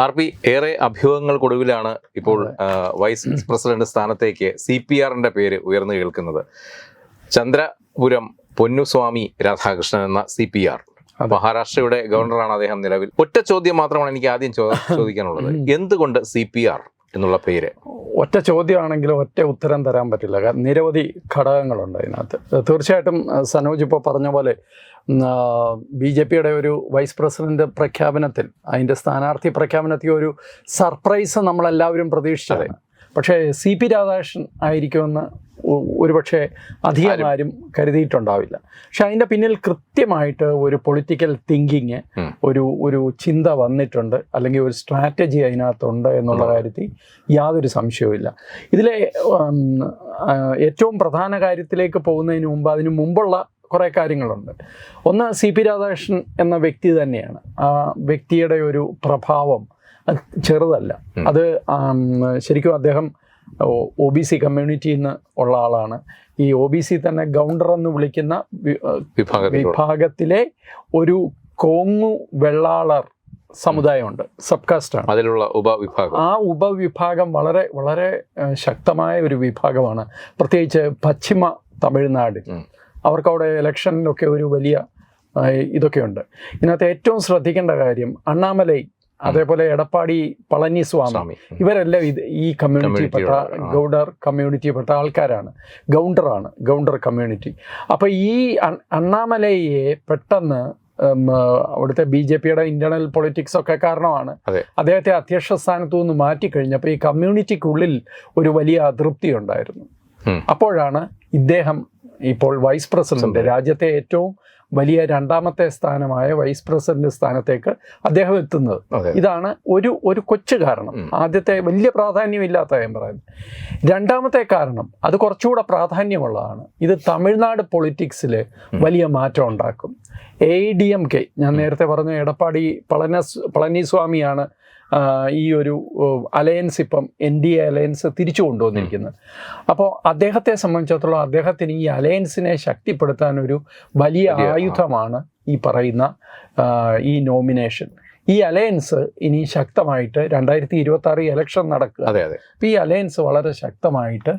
R P ഏറെ അഭ്യൂഹങ്ങൾക്കൊടുവിലാണ് ഇപ്പോൾ വൈസ് പ്രസിഡന്റ് സ്ഥാനത്തേക്ക് സി പി ആറിന്റെ പേര് ഉയർന്നു കേൾക്കുന്നത് ചന്ദ്രപുരം പൊന്നുസ്വാമി രാധാകൃഷ്ണൻ എന്ന സി പി ആർ. മഹാരാഷ്ട്രയുടെ ഗവർണറാണ് അദ്ദേഹം നിലവിൽ. ഒറ്റ ചോദ്യം മാത്രമാണ് എനിക്ക് ആദ്യം ചോദിക്കാനുള്ളത്. എന്തുകൊണ്ട് സി പി ആർ എന്നുള്ള പേര്? ഒറ്റ ചോദ്യമാണെങ്കിലും ഒറ്റ ഉത്തരം തരാൻ പറ്റില്ല. കാരണം നിരവധി ഘടകങ്ങളുണ്ട് അതിനകത്ത് തീർച്ചയായിട്ടും സനോജ് ഇപ്പോൾ പറഞ്ഞ പോലെ ബി ജെ പിയുടെ ഒരു വൈസ് പ്രസിഡന്റ് പ്രഖ്യാപനത്തിൽ അതിന്റെ സ്ഥാനാർത്ഥി പ്രഖ്യാപനത്തിൽ ഒരു സർപ്രൈസ് നമ്മളെല്ലാവരും പ്രതീക്ഷിച്ചത് പക്ഷേ സി പി രാധാകൃഷ്ണൻ ആയിരിക്കുമെന്ന് ഒരുപക്ഷെ അധികം ആരും കരുതിയിട്ടുണ്ടാവില്ല. പക്ഷെ അതിന്റെ പിന്നിൽ കൃത്യമായിട്ട് ഒരു പൊളിറ്റിക്കൽ തിങ്കിങ് ഒരു ഒരു ചിന്ത വന്നിട്ടുണ്ട് അല്ലെങ്കിൽ ഒരു സ്ട്രാറ്റജി അതിനകത്തുണ്ട് എന്നുള്ള കാര്യത്തിൽ യാതൊരു സംശയവുമില്ല ഇതിലെ ഏറ്റവും പ്രധാന കാര്യത്തിലേക്ക് പോകുന്നതിന് മുമ്പ് അതിന് മുമ്പുള്ള കുറേ കാര്യങ്ങളുണ്ട്. ഒന്ന് സി പി രാധാകൃഷ്ണൻ എന്ന വ്യക്തി തന്നെയാണ്. ആ വ്യക്തിയുടെ ഒരു പ്രഭാവം അത് ചെറുതല്ല. അത് ശരിക്കും അദ്ദേഹം ഒ ബി സി കമ്മ്യൂണിറ്റിയിൽ നിന്ന് ഉള്ള ആളാണ്. ഈ ഒ ബി സി തന്നെ ഗൗണ്ടർ എന്ന് വിളിക്കുന്ന വിഭാഗത്തിലെ ഒരു കോങ്ങു വെള്ളാളർ സമുദായമുണ്ട്. സബ് കാസ്റ്റാണ് അതിലുള്ള ഉപവിഭാഗം. ആ ഉപവിഭാഗം വളരെ വളരെ ശക്തമായ ഒരു വിഭാഗമാണ്. പ്രത്യേകിച്ച് പശ്ചിമ തമിഴ്നാട്. അവർക്ക് അവിടെ ഇലക്ഷനിലൊക്കെ ഒരു വലിയ ഇതൊക്കെയുണ്ട് ഇതിനകത്ത് ഏറ്റവും ശ്രദ്ധിക്കേണ്ട കാര്യം അണ്ണാമലൈ അതേപോലെ എടപ്പാടി പളനിസ്വാമി. ഇവരെല്ലാം ഇത് ഈ കമ്മ്യൂണിറ്റിയിൽപ്പെട്ട ഗൗഡർ കമ്മ്യൂണിറ്റിയിൽപ്പെട്ട ആൾക്കാരാണ്. ഗൗണ്ടറാണ് ഗൗണ്ടർ കമ്മ്യൂണിറ്റി അപ്പോൾ ഈ അണ്ണാമലയെ പെട്ടെന്ന് അവിടുത്തെ ബി ജെ പിയുടെ ഇന്റേണൽ പൊളിറ്റിക്സ് ഒക്കെ കാരണമാണ് അദ്ദേഹത്തെ അധ്യക്ഷ സ്ഥാനത്തു നിന്ന് മാറ്റിക്കഴിഞ്ഞപ്പോൾ ഈ കമ്മ്യൂണിറ്റിക്കുള്ളിൽ ഒരു വലിയ അതൃപ്തി ഉണ്ടായിരുന്നു. അപ്പോഴാണ് ഇദ്ദേഹം ഇപ്പോൾ വൈസ് പ്രസിഡന്റ് രാജ്യത്തെ ഏറ്റവും വലിയ രണ്ടാമത്തെ സ്ഥാനമായ വൈസ് പ്രസിഡന്റ് സ്ഥാനത്തേക്ക് അദ്ദേഹം എത്തുന്നത്. ഇതാണ് ഒരു ഒരു കൊച്ചു കാരണം. ആദ്യത്തെ വലിയ പ്രാധാന്യമില്ലാത്ത ഞാൻ പറയുന്നത് രണ്ടാമത്തെ കാരണം അത് കുറച്ചുകൂടെ പ്രാധാന്യമുള്ളതാണ്. ഇത് തമിഴ്നാട് പൊളിറ്റിക്സിൽ വലിയ മാറ്റം ഉണ്ടാക്കും. എ ഡി എം കെ ഞാൻ നേരത്തെ പറഞ്ഞ എടപ്പാടി പളനസ് പളനിസ്വാമിയാണ് ഈ ഒരു അലയൻസ് ഇപ്പം എൻ ഡി എ അലയൻസ് തിരിച്ചു കൊണ്ടുവന്നിരിക്കുന്നത് അപ്പോൾ അദ്ദേഹത്തെ സംബന്ധിച്ചിടത്തോളം അദ്ദേഹത്തിന് ഈ അലയൻസിനെ ശക്തിപ്പെടുത്താൻ ഒരു വലിയ ആയുധമാണ് ഈ പറയുന്ന ഈ നോമിനേഷൻ ഈ അലയൻസ് ഇനി ശക്തമായിട്ട് രണ്ടായിരത്തി ഇരുപത്തി ആറ് ഇലക്ഷൻ നടക്കുക. അതെ അതെ. അപ്പൊ ഈ അലയൻസ് വളരെ ശക്തമായിട്ട്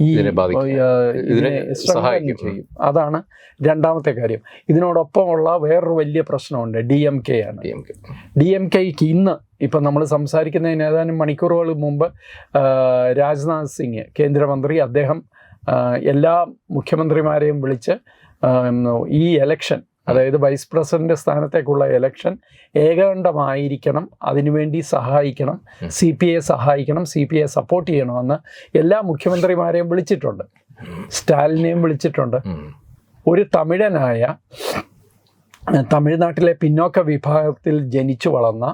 ഈ ഇതിനെ സഹായിക്കും. ചെയ്യും. അതാണ് രണ്ടാമത്തെ കാര്യം. ഇതിനോടൊപ്പമുള്ള വേറൊരു വലിയ പ്രശ്നമുണ്ട്. ഡി എം കെ ആണ്. D M K D M കെക്ക് ഇന്ന് ഇപ്പം നമ്മൾ സംസാരിക്കുന്നതിന് ഏതാനും മണിക്കൂറുകൾ മുമ്പ് രാജ്നാഥ് സിംഗ് കേന്ദ്രമന്ത്രി അദ്ദേഹം എല്ലാ മുഖ്യമന്ത്രിമാരെയും വിളിച്ച് ഈ എലക്ഷൻ അതായത് വൈസ് പ്രസിഡന്റ് സ്ഥാനത്തേക്കുള്ള എലക്ഷൻ ഏകകണ്ഠമായിരിക്കണം അതിനുവേണ്ടി സഹായിക്കണം. സി പി ഐ സഹായിക്കണം സി പി ഐ സപ്പോർട്ട് ചെയ്യണമെന്ന് എല്ലാ മുഖ്യമന്ത്രിമാരെയും വിളിച്ചിട്ടുണ്ട്. സ്റ്റാലിനെയും വിളിച്ചിട്ടുണ്ട്. ഒരു തമിഴനായ തമിഴ്നാട്ടിലെ പിന്നോക്ക വിഭാഗത്തിൽ ജനിച്ചു വളർന്ന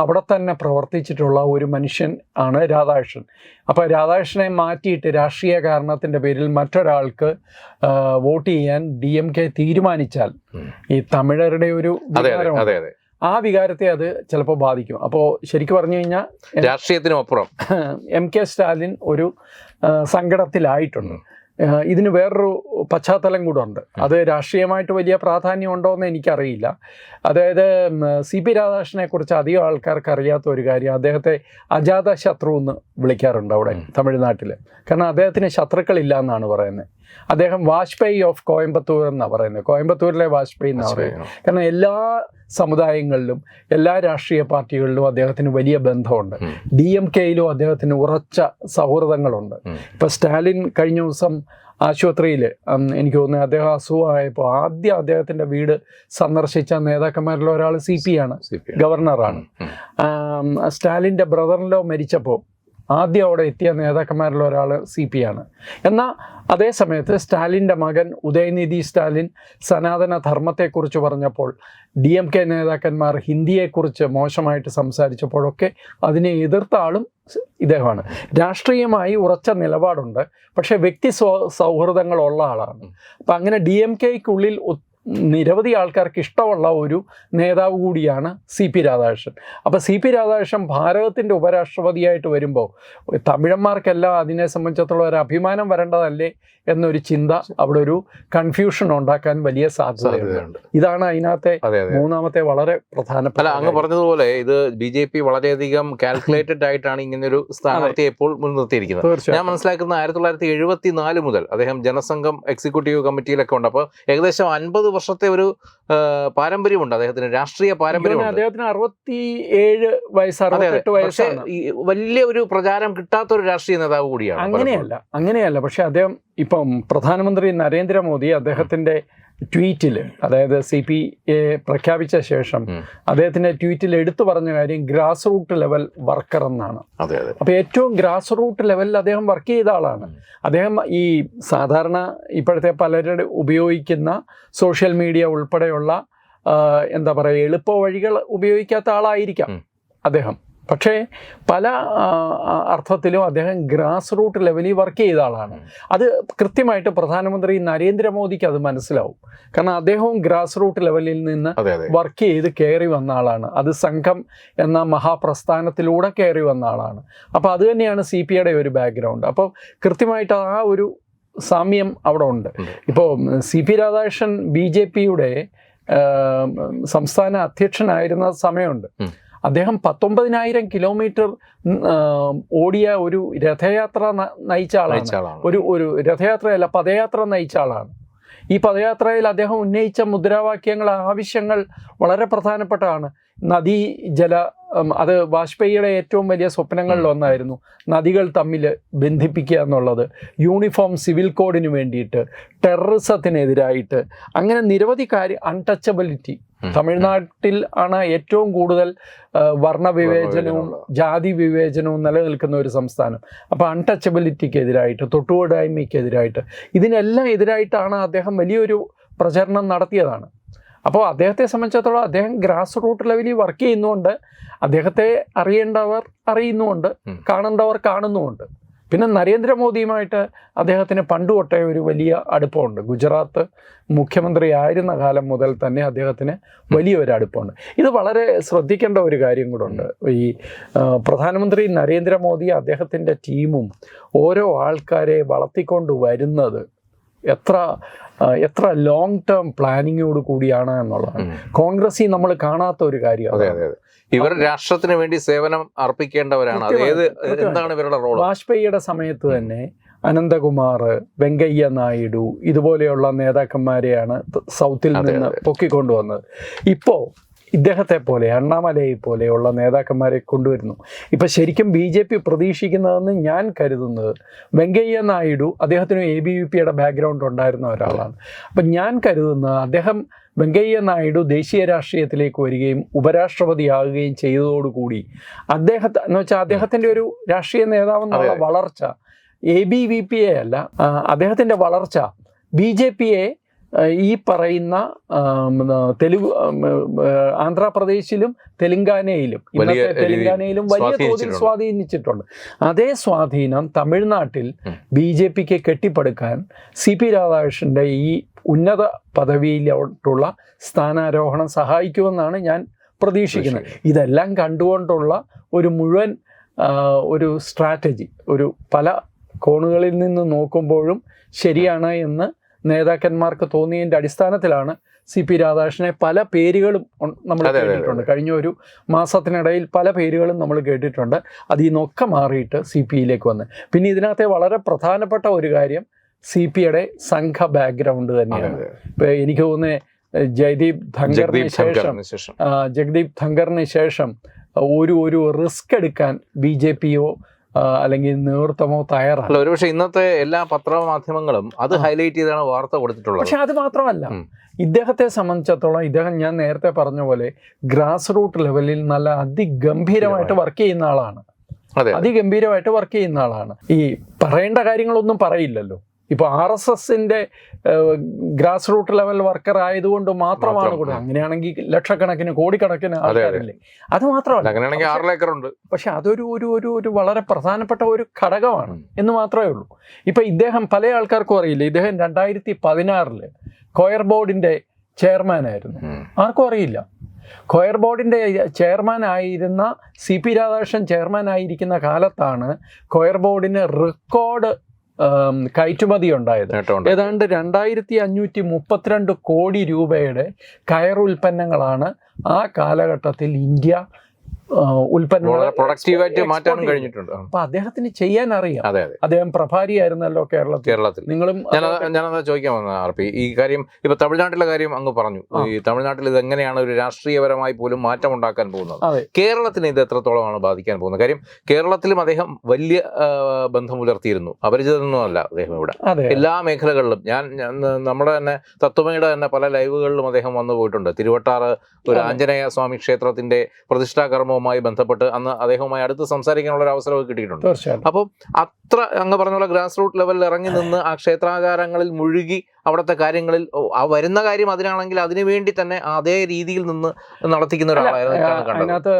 അവിടെ തന്നെ പ്രവർത്തിച്ചിട്ടുള്ള ഒരു മനുഷ്യൻ ആണ് രാധാകൃഷ്ണൻ. അപ്പോൾ രാധാകൃഷ്ണനെ മാറ്റിയിട്ട് രാഷ്ട്രീയ കാരണത്തിന്റെ പേരിൽ മറ്റൊരാൾക്ക് വോട്ട് ചെയ്യാൻ ഡി എം കെ തീരുമാനിച്ചാൽ ഈ തമിഴരുടെ ഒരു ആ വികാരത്തെ അത് ചിലപ്പോൾ ബാധിക്കും. അപ്പോൾ ശരിക്കും പറഞ്ഞു കഴിഞ്ഞാൽ രാഷ്ട്രീയത്തിനപ്പുറം എം കെ സ്റ്റാലിൻ ഒരു സങ്കടത്തിലായിട്ടുണ്ട്. ഇതിന് വേറൊരു പശ്ചാത്തലം കൂടെ ഉണ്ട്. അത് രാഷ്ട്രീയമായിട്ട് വലിയ പ്രാധാന്യം ഉണ്ടോ എന്ന് എനിക്കറിയില്ല. അതായത് സി പി രാധാകൃഷ്ണനെ കുറിച്ച് അധികം ആൾക്കാർക്ക് അറിയാത്ത ഒരു കാര്യം അദ്ദേഹത്തെ അജാത ശത്രു എന്ന് വിളിക്കാറുണ്ട് അവിടെ. തമിഴ്നാട്ടിൽ കാരണം അദ്ദേഹത്തിന് ശത്രുക്കളില്ല എന്നാണ് പറയുന്നത്. അദ്ദേഹം വാജ്പേയി ഓഫ് കോയമ്പത്തൂർ എന്നാണ് പറയുന്നത്. കോയമ്പത്തൂരിലെ വാജ്പേയി എന്നാണ് പറയുന്നത്. കാരണം എല്ലാ സമുദായങ്ങളിലും എല്ലാ രാഷ്ട്രീയ പാർട്ടികളിലും അദ്ദേഹത്തിന് വലിയ ബന്ധമുണ്ട്. ഡി എം കെയിലും അദ്ദേഹത്തിന് ഉറച്ച സൗഹൃദങ്ങളുണ്ട്. ഇപ്പൊ സ്റ്റാലിൻ കഴിഞ്ഞ ദിവസം ആശുപത്രിയിൽ എനിക്ക് തോന്നുന്നു അദ്ദേഹം അസുഖമായപ്പോൾ ആദ്യം അദ്ദേഹത്തിന്റെ വീട് സന്ദർശിച്ച നേതാക്കന്മാരിൽ ഒരാൾ സി പി ആണ്. ഗവർണറാണ് സ്റ്റാലിന്റെ ബ്രദറിലോ മരിച്ചപ്പോൾ ആദ്യം അവിടെ എത്തിയ നേതാക്കന്മാരിൽ ഒരാൾ സി പി ആണ്. എന്നാൽ അതേ സമയത്ത് സ്റ്റാലിന്റെ മകൻ ഉദയനിധി സ്റ്റാലിൻ സനാതന ധർമ്മത്തെക്കുറിച്ച് പറഞ്ഞപ്പോൾ ഡി എം കെ നേതാക്കന്മാർ ഹിന്ദിയെക്കുറിച്ച് മോശമായിട്ട് സംസാരിച്ചപ്പോഴൊക്കെ അതിനെ എതിർത്ത ആളും ഇദ്ദേഹമാണ്. രാഷ്ട്രീയമായി ഉറച്ച നിലപാടുണ്ട് പക്ഷേ വ്യക്തി സൗഹൃദങ്ങളുള്ള ആളാണ്. അപ്പം അങ്ങനെ ഡി എം കെക്കുള്ളിൽ നിരവധി ആൾക്കാർക്ക് ഇഷ്ടമുള്ള ഒരു നേതാവ് കൂടിയാണ് സി പി രാധാകൃഷ്ണൻ. അപ്പോൾ സി പി രാധാകൃഷ്ണൻ ഭാരതത്തിന്റെ ഉപരാഷ്ട്രപതിയായിട്ട് വരുമ്പോൾ തമിഴന്മാർക്കെല്ലാം അതിനെ സംബന്ധിച്ചിടത്തോളം ഒരു അഭിമാനം വരേണ്ടതല്ലേ എന്നൊരു ചിന്ത അവിടെ ഒരു കൺഫ്യൂഷൻ ഉണ്ടാക്കാൻ വലിയ സാധ്യതയുണ്ട്. ഇതാണ് അതിനകത്തെ അതെ അതെ. മൂന്നാമത്തെ വളരെ പ്രധാനപ്പെട്ട അല്ല അങ്ങ് പറഞ്ഞതുപോലെ ഇത് ബി ജെ പി വളരെയധികം കാൽക്കുലേറ്റഡ് ആയിട്ടാണ് ഇങ്ങനൊരു സ്ഥാനാർത്ഥിയെ ഇപ്പോൾ മുൻനിർത്തിയിരിക്കുന്നത്. ഞാൻ മനസ്സിലാക്കുന്ന ആയിരത്തി തൊള്ളായിരത്തി എഴുപത്തി നാല് മുതൽ അദ്ദേഹം ജനസംഘം എക്സിക്യൂട്ടീവ് കമ്മിറ്റിയിലൊക്കെ ഉണ്ട്. അപ്പോൾ ഏകദേശം അൻപത് വർഷത്തെ ഒരു പാരമ്പര്യമുണ്ട്. അദ്ദേഹത്തിന് രാഷ്ട്രീയ പാരമ്പര്യം പാരമ്പര്യമുണ്ട് അദ്ദേഹത്തിന് അറുപത്തി ഏഴ് വയസ്സ് വലിയ ഒരു പ്രചാരം കിട്ടാത്ത ഒരു രാഷ്ട്രീയ നേതാവ് കൂടിയാണ്. അങ്ങനെയല്ല അങ്ങനെയല്ല. പക്ഷെ അദ്ദേഹം ഇപ്പം പ്രധാനമന്ത്രി നരേന്ദ്രമോദി അദ്ദേഹത്തിന്റെ ട്വീറ്റിൽ അതായത് സി പി എ പ്രഖ്യാപിച്ച ശേഷം അദ്ദേഹത്തിന്റെ ട്വീറ്റിൽ എടുത്തു പറഞ്ഞ കാര്യം ഗ്രാസ് റൂട്ട് ലെവൽ വർക്കർ എന്നാണ്. അപ്പോൾ ഏറ്റവും ഗ്രാസ് റൂട്ട് ലെവലിൽ അദ്ദേഹം വർക്ക് ചെയ്ത ആളാണ്. അദ്ദേഹം ഈ സാധാരണ ഇപ്പോഴത്തെ പലരുടെ ഉപയോഗിക്കുന്ന സോഷ്യൽ മീഡിയ ഉൾപ്പെടെയുള്ള എന്താ പറയുക എളുപ്പ വഴികൾ ഉപയോഗിക്കാത്ത ആളായിരിക്കാം അദ്ദേഹം. പക്ഷേ പല അർത്ഥത്തിലും അദ്ദേഹം ഗ്രാസ് റൂട്ട് ലെവലിൽ വർക്ക് ചെയ്ത ആളാണ്. അത് കൃത്യമായിട്ട് പ്രധാനമന്ത്രി നരേന്ദ്രമോദിക്ക് അത് മനസ്സിലാവും. കാരണം അദ്ദേഹവും ഗ്രാസ് റൂട്ട് ലെവലിൽ നിന്ന് വർക്ക് ചെയ്ത് കയറി വന്ന ആളാണ്. അത് സംഘം എന്ന മഹാപ്രസ്ഥാനത്തിലൂടെ കയറി വന്ന ആളാണ്. അപ്പോൾ അത് തന്നെയാണ് സി പി ഐയുടെ ഒരു ബാക്ക്ഗ്രൗണ്ട് അപ്പോൾ കൃത്യമായിട്ട് ആ ഒരു സാമ്യം അവിടെ ഉണ്ട്. ഇപ്പോൾ C P Radhakrishnan B J പിയുടെ സംസ്ഥാന അധ്യക്ഷനായിരുന്ന സമയമുണ്ട്. അദ്ദേഹം പത്തൊമ്പതിനായിരം കിലോമീറ്റർ ഓടിയ ഒരു രഥയാത്ര നയിച്ച ആളാണ്. ഒരു ഒരു രഥയാത്രയല്ല പദയാത്ര നയിച്ച ആളാണ്. ഈ പദയാത്രയിൽ അദ്ദേഹം ഉന്നയിച്ച മുദ്രാവാക്യങ്ങൾ ആവശ്യങ്ങൾ വളരെ പ്രധാനപ്പെട്ടതാണ്. നദീ ജല അത് വാജ്പേയിയുടെ ഏറ്റവും വലിയ സ്വപ്നങ്ങളിൽ ഒന്നായിരുന്നു. നദികൾ തമ്മിൽ ബന്ധിപ്പിക്കുക എന്നുള്ളത്. യൂണിഫോം സിവിൽ കോഡിന് വേണ്ടിയിട്ട് ടെററിസത്തിനെതിരായിട്ട് അങ്ങനെ നിരവധി കാര്യം അൺടച്ചബിലിറ്റി. തമിഴ്നാട്ടിൽ ആണ് ഏറ്റവും കൂടുതൽ വർണ വർണവിവേചനവും വർണവിവേചനമുള്ള. ജാതി വിവേചനവും നിലനിൽക്കുന്ന ഒരു സംസ്ഥാനം. അപ്പോൾ അൺടച്ചബിലിറ്റിക്കെതിരായിട്ട് തൊട്ടുകൂടായ്മയ്ക്കെതിരായിട്ട് ഇതിനെല്ലാം എതിരായിട്ടാണ് അദ്ദേഹം വലിയൊരു പ്രചരണം നടത്തിയതാണ്. അപ്പോൾ അദ്ദേഹത്തെ സംബന്ധിച്ചിടത്തോളം അദ്ദേഹം ഗ്രാസ് റൂട്ട് ലെവലിൽ വർക്ക് ചെയ്യുന്നുണ്ട്. അദ്ദേഹത്തെ അറിയേണ്ടവർ അറിയുന്നുമുണ്ട് കാണേണ്ടവർ കാണുന്നുമുണ്ട്. പിന്നെ നരേന്ദ്രമോദിയുമായിട്ട് അദ്ദേഹത്തിന് പണ്ട് തൊട്ടേ ഒരു വലിയ അടുപ്പമുണ്ട്. ഗുജറാത്ത് മുഖ്യമന്ത്രി ആയിരുന്ന കാലം മുതൽ തന്നെ അദ്ദേഹത്തിന് വലിയൊരു അടുപ്പമുണ്ട്. ഇത് വളരെ ശ്രദ്ധിക്കേണ്ട ഒരു കാര്യം കൂടെ ഉണ്ട് ഈ പ്രധാനമന്ത്രി നരേന്ദ്രമോദി അദ്ദേഹത്തിന്റെ ടീമും ഓരോ ആൾക്കാരെ വളർത്തിക്കൊണ്ട് വരുന്നത് എത്ര എത്ര ലോങ് ടേം പ്ലാനിങ്ങോട് കൂടിയാണ് എന്നുള്ളതാണ്. കോൺഗ്രസ് നമ്മൾ കാണാത്ത ഒരു കാര്യം ഇവർ രാഷ്ട്രത്തിന് വേണ്ടി സേവനം അർപ്പിക്കേണ്ടവരാണ്. ഏത് എന്താണ് ഇവരുടെ റോൾ വാജ്പേയിയുടെ സമയത്ത് തന്നെ അനന്തകുമാർ വെങ്കയ്യ നായിഡു ഇതുപോലെയുള്ള നേതാക്കന്മാരെയാണ് സൗത്തിൽ നിന്ന്. പൊക്കിക്കൊണ്ടുവന്നത്. ഇപ്പോൾ ഇദ്ദേഹത്തെ പോലെ അണ്ണാമലയെ പോലെയുള്ള നേതാക്കന്മാരെ കൊണ്ടുവരുന്നു. ഇപ്പം ശരിക്കും ബി ജെ പി പ്രതീക്ഷിക്കുന്നതെന്ന് ഞാൻ കരുതുന്നത് വെങ്കയ്യ നായിഡു അദ്ദേഹത്തിന് എ ബി വി പിയുടെ ബാക്ക്ഗ്രൗണ്ട് ഉണ്ടായിരുന്ന ഒരാളാണ്. അപ്പം ഞാൻ കരുതുന്നത് അദ്ദേഹം വെങ്കയ്യ നായിഡു ദേശീയ രാഷ്ട്രീയത്തിലേക്ക് വരികയും ഉപരാഷ്ട്രപതിയാകുകയും ചെയ്തതോടുകൂടി അദ്ദേഹത്തെ എന്ന് വെച്ചാൽ അദ്ദേഹത്തിന്റെ ഒരു രാഷ്ട്രീയ നേതാവെന്നുള്ള വളർച്ച എ ബി വി പി എ അല്ല അദ്ദേഹത്തിന്റെ വളർച്ച ബി ജെ പിയെ ഈ പറയുന്ന തെലുഗു ആന്ധ്രാപ്രദേശിലും തെലുങ്കാനയിലും ഇന്നത്തെ തെലുങ്കാനയിലും വലിയ തോതിൽ സ്വാധീനിച്ചിട്ടുണ്ട്. അതേ സ്വാധീനം തമിഴ്നാട്ടിൽ. ബി ജെ പിക്ക് കെട്ടിപ്പടുക്കാൻ സി പി രാധാകൃഷ്ണന്റെ ഈ ഉന്നത പദവിയിലോട്ടുള്ള സ്ഥാനാരോഹണം സഹായിക്കുമെന്നാണ് ഞാൻ പ്രതീക്ഷിക്കുന്നത്. ഇതെല്ലാം കണ്ടുകൊണ്ടുള്ള ഒരു മുഴുവൻ ഒരു സ്ട്രാറ്റജി ഒരു പല കോണുകളിൽ നിന്ന് നോക്കുമ്പോഴും ശരിയാണ് എന്ന് നേതാക്കന്മാർക്ക് തോന്നിയതിന്റെ അടിസ്ഥാനത്തിലാണ് സി പി രാധാകൃഷ്ണനെ പല പേരുകളും നമ്മൾ കേട്ടിട്ടുണ്ട്. കഴിഞ്ഞ ഒരു മാസത്തിനിടയിൽ പല പേരുകളും നമ്മൾ കേട്ടിട്ടുണ്ട്. അതിൽ നിന്നൊക്കെ മാറിയിട്ട് സി പി ഐയിലേക്ക് വന്ന്. പിന്നെ ഇതിനകത്തെ വളരെ പ്രധാനപ്പെട്ട ഒരു കാര്യം സി പി ഐയുടെ സംഘ ബാക്ക്ഗ്രൗണ്ട് തന്നെയാണ്. ഇപ്പൊ എനിക്ക് തോന്നുന്നത് ജയ്ദീപ് ധങ്കറിന് ജഗ്ദീപ് ശേഷം ജഗദീപ് ധങ്കറിന് ശേഷം ഒരു ഒരു റിസ്ക് എടുക്കാൻ ബി ജെ പിയോ അല്ലെങ്കിൽ നേതൃത്വമോ തയ്യാറല്ല അല്ല ഒരുപക്ഷെ ഇന്നത്തെ എല്ലാ പത്രമാധ്യമങ്ങളും അത് ഹൈലൈറ്റ് ചെയ്താണ് വാർത്ത കൊടുത്തിട്ടുള്ളത്. പക്ഷെ അത് മാത്രമല്ല ഇദ്ദേഹത്തെ സംബന്ധിച്ചിടത്തോളം ഇദ്ദേഹം ഞാൻ നേരത്തെ പറഞ്ഞ പോലെ ഗ്രാസ് റൂട്ട് ലെവലിൽ നല്ല അതിഗംഭീരമായിട്ട് വർക്ക് ചെയ്യുന്ന ആളാണ്. അതെ അതിഗംഭീരമായിട്ട് വർക്ക് ചെയ്യുന്ന ആളാണ്. ഈ പറയേണ്ട കാര്യങ്ങളൊന്നും പറയില്ലല്ലോ. ഇപ്പൊ ആർ എസ് എസിന്റെ ഗ്രാസ് റൂട്ട് ലെവൽ വർക്കർ ആയതുകൊണ്ട് മാത്രമാണ് കൂടുതൽ അങ്ങനെയാണെങ്കിൽ ലക്ഷക്കണക്കിന് കോടിക്കണക്കിന് ആൾക്കാരല്ലേ? അത്. മാത്രമല്ല. പക്ഷെ അതൊരു ഒരു ഒരു ഒരു വളരെ പ്രധാനപ്പെട്ട ഒരു ഘടകമാണ് എന്ന് മാത്രമേ ഉള്ളൂ. ഇപ്പൊ ഇദ്ദേഹം പല ആൾക്കാർക്കും അറിയില്ല? ഇദ്ദേഹം രണ്ടായിരത്തി പതിനാറിൽ കൊയർ ബോർഡിന്റെ ചെയർമാനായിരുന്നു. ആയിരുന്നു ആർക്കും അറിയില്ല. കൊയർ ബോർഡിന്റെ ചെയർമാൻ ആയിരുന്ന സി പി രാധാകൃഷ്ണൻ ചെയർമാനായിരിക്കുന്ന കാലത്താണ് കൊയർ ബോർഡിന് റെക്കോർഡ് കയറ്റുമതി ഉണ്ടായത് ഏതാണ്ട് രണ്ടായിരത്തി അഞ്ഞൂറ്റി മുപ്പത്തിരണ്ട് കോടി രൂപയുടെ കയർ ഉൽപ്പന്നങ്ങളാണ് ആ കാലഘട്ടത്തിൽ ഇന്ത്യ മാറ്റാനും കഴിഞ്ഞിട്ടുണ്ട്. അപ്പൊ അദ്ദേഹത്തിന് ചെയ്യാൻ അറിയാം അദ്ദേഹം പ്രഭാരിയായിരുന്നല്ലോ കേരളത്തിൽ. കേരളത്തിൽ. നിങ്ങളും ഞാനത് ചോദിക്കാൻ വന്ന ആർ പി. ഈ കാര്യം ഇപ്പൊ തമിഴ്നാട്ടിലെ കാര്യം അങ്ങ് പറഞ്ഞു. ഈ തമിഴ്നാട്ടിൽ ഇത് എങ്ങനെയാണ് ഒരു രാഷ്ട്രീയപരമായി പോലും മാറ്റം ഉണ്ടാക്കാൻ പോകുന്നത് കേരളത്തിന് ഇത് എത്രത്തോളമാണ് ബാധിക്കാൻ പോകുന്നത്? കാര്യം കേരളത്തിലും അദ്ദേഹം വലിയ ബന്ധം പുലർത്തിയിരുന്നു. അപരിചിതനൊന്നുമല്ല അദ്ദേഹം ഇവിടെ. എല്ലാ മേഖലകളിലും ഞാൻ നമ്മുടെ തന്നെ തത്വമയുടെ തന്നെ പല ലൈവുകളിലും അദ്ദേഹം വന്നു പോയിട്ടുണ്ട്. തിരുവട്ടാറ് ഒരു. ആഞ്ജനേയ സ്വാമി ക്ഷേത്രത്തിന്റെ പ്രതിഷ്ഠാ കർമ്മവുമായി ബന്ധപ്പെട്ട് അന്ന് അദ്ദേഹവുമായി അടുത്ത് സംസാരിക്കാനുള്ള ഒരു അവസരമൊക്കെ കിട്ടിയിട്ടുണ്ട്. അപ്പോൾ അത്ര അങ്ങ് പറഞ്ഞ പോലെ ഗ്രാസ് റൂട്ട് ലെവലിൽ ഇറങ്ങി നിന്ന് ആ ക്ഷേത്രാകാരങ്ങളിൽ മുഴുകി അവിടുത്തെ കാര്യങ്ങളിൽ ആ വരുന്ന കാര്യം അതിനാണെങ്കിൽ അതിനു വേണ്ടി തന്നെ അതേ രീതിയിൽ നിന്ന് നടത്തിക്കുന്ന ഒരാളായിരുന്നു അതിനകത്ത്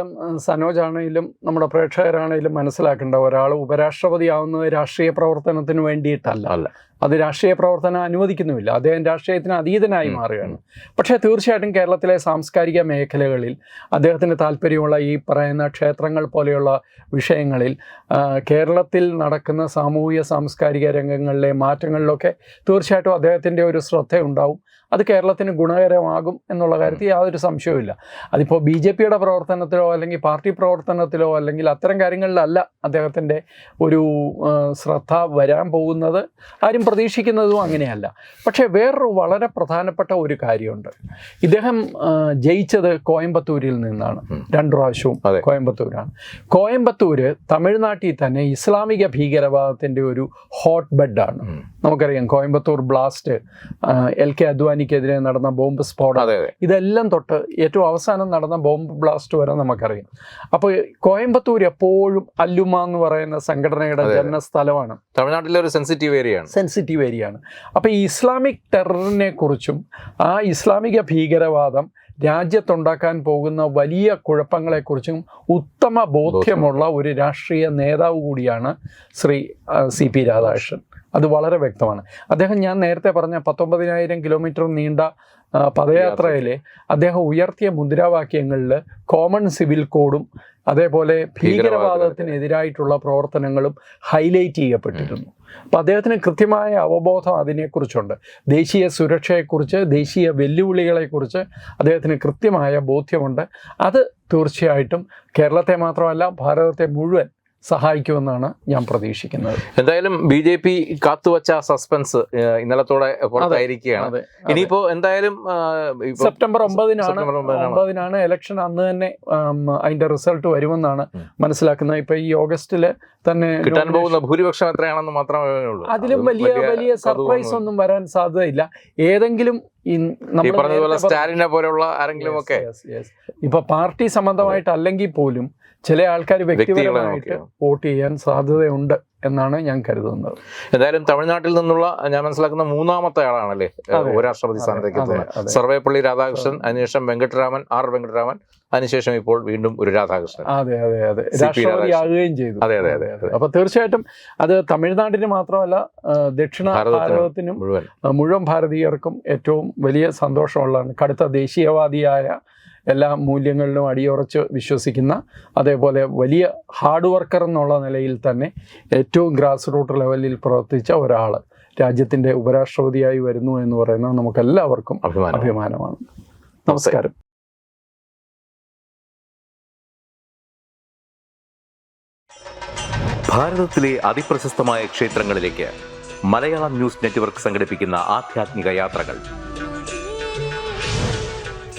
സനോജ് ആണെങ്കിലും നമ്മുടെ പ്രേക്ഷകരാണെങ്കിലും മനസ്സിലാക്കേണ്ട ഒരാൾ ഉപരാഷ്ട്രപതി ആവുന്നത് രാഷ്ട്രീയ പ്രവർത്തനത്തിന് വേണ്ടിയിട്ടല്ല. അല്ല. അത് രാഷ്ട്രീയ പ്രവർത്തനം അനുവദിക്കുന്നുമില്ല. അദ്ദേഹം രാഷ്ട്രീയത്തിന് അതീതനായി മാറുകയാണ്. പക്ഷേ തീർച്ചയായിട്ടും കേരളത്തിലെ സാംസ്കാരിക മേഖലകളിൽ അദ്ദേഹത്തിന് താല്പര്യമുള്ള ഈ പറയുന്ന ക്ഷേത്രങ്ങൾ പോലെയുള്ള വിഷയങ്ങളിൽ കേരളത്തിൽ നടക്കുന്ന സാമൂഹിക സാംസ്കാരിക രംഗങ്ങളിലെ മാറ്റങ്ങളിലൊക്കെ തീർച്ചയായിട്ടും അദ്ദേഹത്തിന്റെ ഒരു ശ്രദ്ധയുണ്ടാവും. അത് കേരളത്തിന് ഗുണകരമാകും എന്നുള്ള കാര്യത്തിൽ യാതൊരു സംശയവുമില്ല. അതിപ്പോൾ ബി ജെ പിയുടെ പ്രവർത്തനത്തിലോ അല്ലെങ്കിൽ പാർട്ടി പ്രവർത്തനത്തിലോ അല്ലെങ്കിൽ അത്തരം കാര്യങ്ങളിലല്ല അദ്ദേഹത്തിന്റെ ഒരു ശ്രദ്ധ വരാൻ പോകുന്നത്. ആരും പ്രതീക്ഷിക്കുന്നതും അങ്ങനെയല്ല. പക്ഷേ വേറൊരു വളരെ പ്രധാനപ്പെട്ട ഒരു കാര്യമുണ്ട്. ഇദ്ദേഹം ജയിച്ചത് കോയമ്പത്തൂരിൽ നിന്നാണ്. രണ്ടു പ്രാവശ്യവും കോയമ്പത്തൂരാണ്. കോയമ്പത്തൂര് തമിഴ്നാട്ടിൽ തന്നെ ഇസ്ലാമിക ഭീകരവാദത്തിന്റെ ഒരു ഹോട്ട് ബെഡാണ്. നമുക്കറിയാം കോയമ്പത്തൂർ ബ്ലാസ്റ്റ് എൽ കെ അദ്വാനിക്കെതിരെ നടന്ന ബോംബ് സ്ഫോടനം. ഇതെല്ലാം തൊട്ട് ഏറ്റവും അവസാനം നടന്ന ബോംബ് ബ്ലാസ്റ്റ് വരെ നമുക്കറിയാം. അപ്പോൾ കോയമ്പത്തൂർ എപ്പോഴും അല്ലുമ എന്ന് പറയുന്ന സംഘടനയുടെ ജന്മസ്ഥലമാണ് തമിഴ്നാട്ടിലെ ഒരു സെൻസിറ്റീവ് ഏരിയയാണ് സെൻസിറ്റീവ് ഏരിയയാണ് അപ്പോൾ ഈ ഇസ്ലാമിക് ടെററിനെ കുറിച്ചും ആ ഇസ്ലാമിക ഭീകരവാദം രാജ്യത്തുണ്ടാക്കാൻ പോകുന്ന വലിയ കുഴപ്പങ്ങളെക്കുറിച്ചും ഉത്തമ ബോധ്യമുള്ള ഒരു രാഷ്ട്രീയ നേതാവ് കൂടിയാണ് ശ്രീ സി പി രാധാകൃഷ്ണൻ. അത് വളരെ വ്യക്തമാണ്. അദ്ദേഹം ഞാൻ നേരത്തെ പറഞ്ഞ പത്തൊമ്പതിനായിരം കിലോമീറ്റർ നീണ്ട പദയാത്രയിൽ പദയാത്രയിലെ അദ്ദേഹം ഉയർത്തിയ മുദ്രാവാക്യങ്ങളിൽ കോമൺ സിവിൽ കോഡും അതേപോലെ ഭീകരവാദത്തിനെതിരായിട്ടുള്ള പ്രവർത്തനങ്ങളും ഹൈലൈറ്റ് ചെയ്യപ്പെട്ടിരുന്നു. അപ്പോൾ അദ്ദേഹത്തിന് കൃത്യമായ അവബോധം അതിനെക്കുറിച്ചുണ്ട്. ദേശീയ സുരക്ഷയെക്കുറിച്ച് ദേശീയ വെല്ലുവിളികളെക്കുറിച്ച് അദ്ദേഹത്തിന് കൃത്യമായ ബോധ്യമുണ്ട്. അത് തീർച്ചയായിട്ടും കേരളത്തെ മാത്രമല്ല ഭാരതത്തെ മുഴുവൻ സഹായിക്കുമെന്നാണ് ഞാൻ പ്രതീക്ഷിക്കുന്നത്. എന്തായാലും ബി ജെ പി കാത്തുവച്ച സസ്പെൻസ് ഇന്നലത്തോടെ പുറത്തായിരിക്കുകയാണ്. ഇനിയിപ്പോ എന്തായാലും സെപ്റ്റംബർ ഒമ്പതിനാണ് ഒമ്പതിനാണ്. ഇലക്ഷൻ അന്ന് തന്നെ അതിന്റെ റിസൾട്ട് വരുമെന്നാണ്. മനസ്സിലാക്കുന്നത്. ഇപ്പൊ ഈ ഓഗസ്റ്റിൽ തന്നെ കിട്ടാൻ പോകുന്ന ഭൂരിപക്ഷം എത്രയാണെന്ന് മാത്രമേ ഉള്ളൂ. അതിലും വലിയ വലിയ സർപ്രൈസ് ഒന്നും വരാൻ സാധ്യതയില്ല. ഏതെങ്കിലും പോലെയുള്ള ആരെങ്കിലും ഒക്കെ. ഇപ്പൊ പാർട്ടി സംബന്ധമായിട്ടല്ലെങ്കിൽ പോലും ചില ആൾക്കാർ വ്യക്തിപരമായിട്ട് വോട്ട് ചെയ്യാൻ സാധ്യതയുണ്ട് എന്നാണ് ഞാൻ കരുതുന്നത്. എന്തായാലും തമിഴ്നാട്ടിൽ നിന്നുള്ള ഞാൻ മനസ്സിലാക്കുന്ന മൂന്നാമത്തെ ആളാണല്ലേ. ഉപരാഷ്ട്രപതി സ്ഥാനത്തേക്ക് എത്തുന്നത് സർവേപ്പള്ളി രാധാകൃഷ്ണൻ അതിനുശേഷം വെങ്കട്ടരാമൻ ആർ വെങ്കട്ടരാമൻ അതിനുശേഷം ഇപ്പോൾ വീണ്ടും ഒരു രാധാകൃഷ്ണൻ. അതെ അതെ അതെ. രാഷ്ട്രപതി ആകുകയും ചെയ്തു. അതെ, അതെ, അതെ. അപ്പൊ തീർച്ചയായിട്ടും അത് തമിഴ്നാടിന് മാത്രമല്ല ദക്ഷിണ ഭാരതത്തിനും. മുഴുവൻ ഭാരതീയർക്കും ഏറ്റവും വലിയ സന്തോഷമുള്ളതാണ്. കടുത്ത ദേശീയവാദിയായ എല്ലാ മൂല്യങ്ങളിലും അടിയുറച്ച് വിശ്വസിക്കുന്ന അതേപോലെ വലിയ ഹാർഡ് വർക്കർ എന്നുള്ള നിലയിൽ തന്നെ ഏറ്റവും ഗ്രാസ് റൂട്ട് ലെവലിൽ പ്രവർത്തിച്ച ഒരാൾ രാജ്യത്തിന്റെ ഉപരാഷ്ട്രപതിയായി വരുന്നു എന്ന് പറയുന്നത് നമുക്കെല്ലാവർക്കും അഭിമാനം. അഭിമാനമാണ്. നമസ്കാരം. ഭാരതത്തിലെ അതിപ്രശസ്തമായ ക്ഷേത്രങ്ങളിലേക്ക് മലയാളം ന്യൂസ് നെറ്റ്വർക്ക് സംഘടിപ്പിക്കുന്ന ആധ്യാത്മിക യാത്രകൾ.